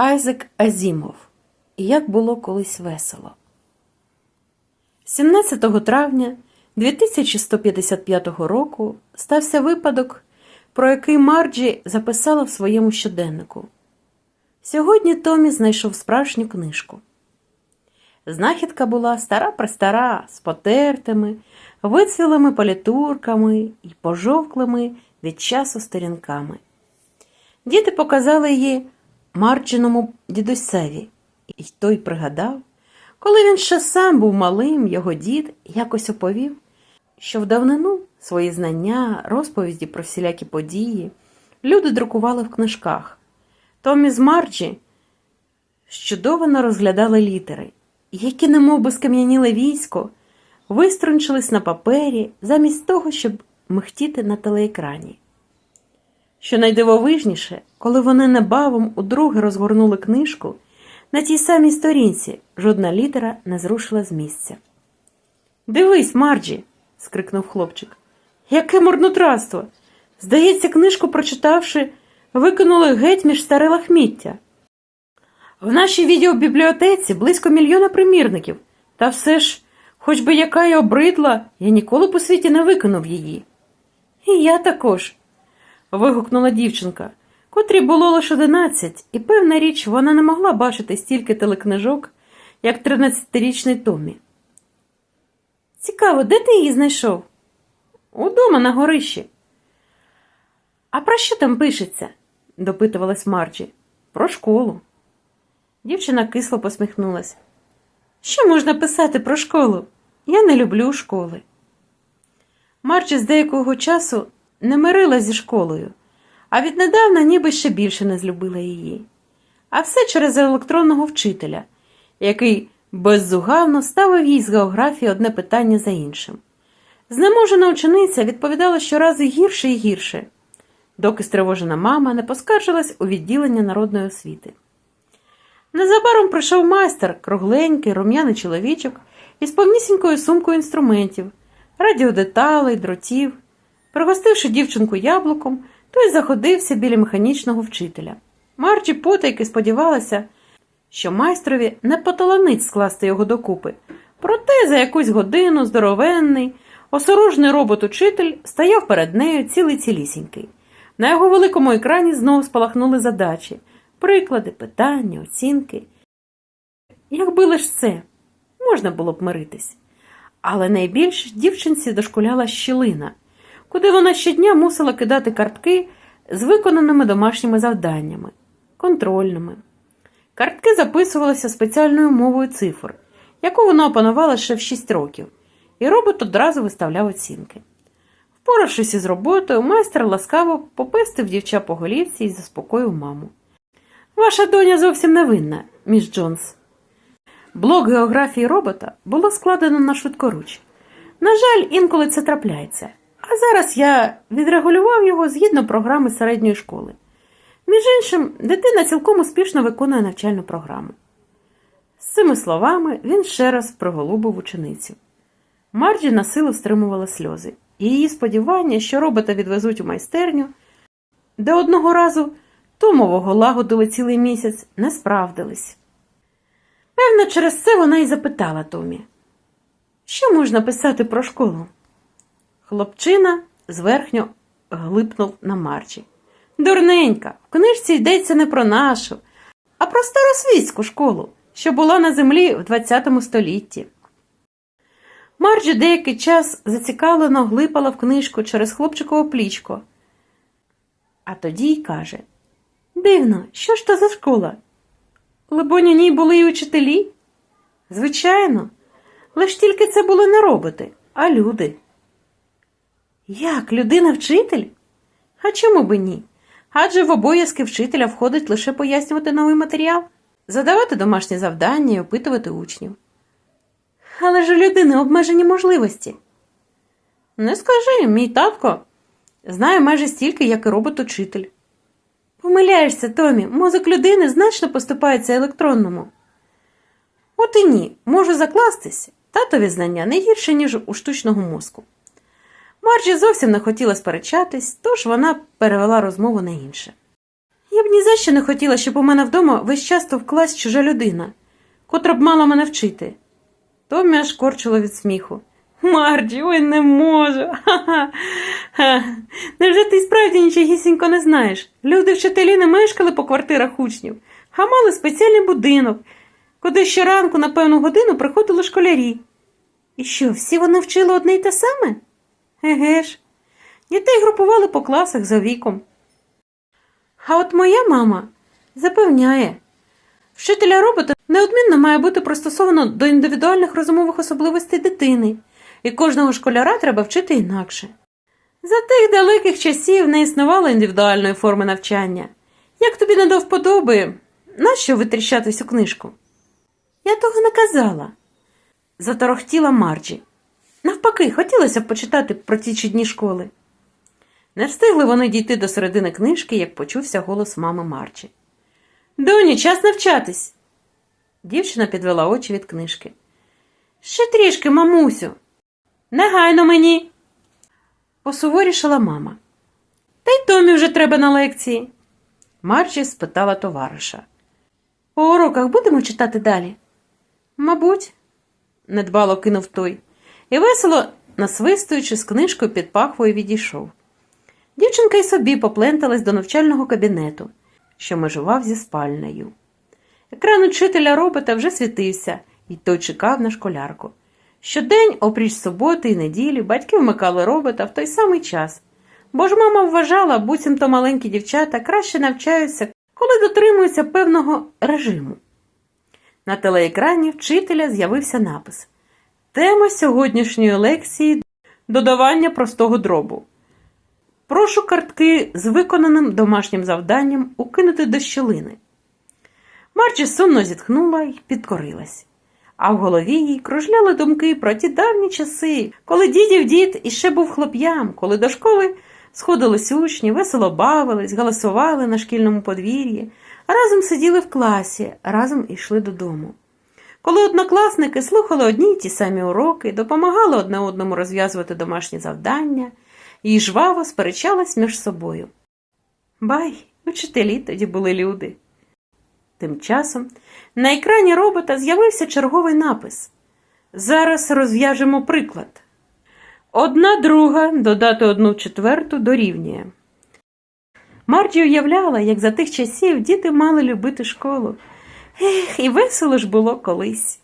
Айзек Азімов. Як було колись весело. 17 травня 2155 року стався випадок, про який Марджі записала в своєму щоденнику. Сьогодні Томі знайшов справжню книжку. Знахідка була стара престара з потертими, вицвілими політурками і пожовклими від часу сторінками. Діти показали її Марджиному дідусеві, і той пригадав, коли він ще сам був малим, його дід якось оповів, що в давнину свої знання, розповіді про всілякі події люди друкували в книжках. Томі з Марджі щудовано розглядали літери, які, немов би скам'яніле військо, виструнчились на папері замість того, щоб михтіти на телеекрані. Що найдивовижніше, коли вони небавом удруге розгорнули книжку, на тій самій сторінці жодна літера не зрушила з місця. Дивись, Марджі. скрикнув хлопчик. Яке марнотратство! Здається, книжку, прочитавши, викинули геть між старе лахміття. В нашій відеобібліотеці близько мільйона примірників, та все ж, хоч би яка й обридла, я ніколи у світі не викинув її. І я також. Вигукнула дівчинка, котрій було лише одинадцять, і певна річ, вона не могла бачити стільки телекнижок, як тринадцятирічний Томі. Цікаво, де ти її знайшов? Удома на горищі. А про що там пишеться? допитувалась Марджі. Про школу. Дівчина кисло посміхнулась. Що можна писати про школу? Я не люблю школи. Марджі з деякого часу не мирилась зі школою, а віднедавна ніби ще більше не злюбила її. А все через електронного вчителя, який беззугавно ставив їй з географії одне питання за іншим. Знеможена учениця відповідала щоразу гірше і гірше, доки стривожена мама не поскаржилась у відділення народної освіти. Незабаром прийшов майстер, кругленький, рум'яний чоловічок із повнісінькою сумкою інструментів, радіодеталей, дротів. Пригостивши дівчинку яблуком, той заходився біля механічного вчителя. Марджі потайки сподівалася, що майстрові не поталанить скласти його докупи. Проте за якусь годину здоровенний, осорожний робот-учитель стояв перед нею цілий цілісінький. На його великому екрані знову спалахнули задачі, приклади, питання, оцінки. Якби лиш це, можна було б миритись. Але найбільш дівчинці дошкуляла щілина, куди вона щодня мусила кидати картки з виконаними домашніми завданнями, контрольними. Картки записувалися спеціальною мовою цифр, яку вона опанувала ще в 6 років, і робот одразу виставляв оцінки. Впоравшись із роботою, майстер ласкаво попестив дівча по голівці і заспокоїв маму. Ваша доня зовсім не винна, міс Джонс. Блок географії робота було складено на швидкоруч. На жаль, інколи це трапляється. А зараз я відрегулював його згідно програми середньої школи. Між іншим, дитина цілком успішно виконує навчальну програму. З цими словами він ще раз приголубив ученицю. Марджі на силу стримувала сльози, і її сподівання, що робота відвезуть у майстерню, де одного разу Томового лагодили цілий місяць, не справдились. Певно, через це вона й запитала Томі, що можна писати про школу? Хлопчина зверхньо глипнув на Марджі. Дурненька, в книжці йдеться не про нашу, а про старосвітську школу, що була на землі в ХХ столітті. Марджі деякий час зацікавлено глипала в книжку через хлопчикове плічко. А тоді й каже Дивно, що ж то за школа? Либонь, у ній були й учителі? Звичайно, лиш тільки це були не роботи, а люди. Як людина-вчитель? А чому би ні? Адже в обов'язки вчителя входить лише пояснювати новий матеріал, задавати домашні завдання і опитувати учнів. Але ж у людини обмежені можливості. Не скажи, мій татко знає майже стільки, як і робот-учитель. Помиляєшся, Томі, мозок людини значно поступається електронному. От і ні, можу закластись, татові знання не гірше, ніж у штучного мозку. Марджі зовсім не хотіла сперечатись, тож вона перевела розмову на інше. Я б ні за що не хотіла, щоб у мене вдома весь час товклась чужа людина, котра б мала мене вчити. Томі аж корчило від сміху. Марджі, ой, не можу. Невже ти справді нічогісінько не знаєш? Люди вчителі не мешкали по квартирах учнів, а мали спеціальний будинок, куди щоранку на певну годину приходили школярі. І що, всі вони вчили одне й те саме? Еге ж. Дітей групували по класах за віком. А от моя мама запевняє, вчителя робота неодмінно має бути пристосовано до індивідуальних розумових особливостей дитини, і кожного школяра треба вчити інакше. За тих далеких часів не існувало індивідуальної форми навчання. Як тобі не до вподоби, нащо витріщатись у книжку? Я того не казала, заторохтіла Марджі. Навпаки, хотілося б почитати про ті чудні школи. Не встигли вони дійти до середини книжки, як почувся голос мами Марчі. Доні, час навчатись. Дівчина підвела очі від книжки. Ще трішки, мамусю. Негайно мені. Посуворішала мама. Та й Томі вже треба на лекції. Марчі спитала товариша. По уроках будемо читати далі? Мабуть, недбало кинув той, і весело, насвистуючи з книжкою під пахвою, відійшов. Дівчинка й собі попленталась до навчального кабінету, що межував зі спальнею. Екран учителя робота вже світився, і той чекав на школярку. Щодень, опріч суботи і неділі, батьки вмикали робота в той самий час, бо ж мама вважала, буцімто маленькі дівчата краще навчаються, коли дотримуються певного режиму. На телеекрані вчителя з'явився напис Тема сьогоднішньої лекції додавання простого дробу. Прошу картки з виконаним домашнім завданням укинути до щілини. Марчі сумно зітхнула і підкорилась. А в голові їй кружляли думки про ті давні часи, коли дідів дід іще був хлоп'ям, коли до школи сходились учні, весело бавились, галасували на шкільному подвір'ї, разом сиділи в класі, разом йшли додому. Коли однокласники слухали одні й ті самі уроки, допомагали одне одному розв'язувати домашні завдання і жваво сперечались між собою. Бай, учителі тоді були люди. Тим часом на екрані робота з'явився черговий напис. Зараз розв'яжемо приклад. Одна друга додати одну четверту дорівнює. Марджі уявляла, як за тих часів діти мали любити школу. Ех, і весело ж було колись.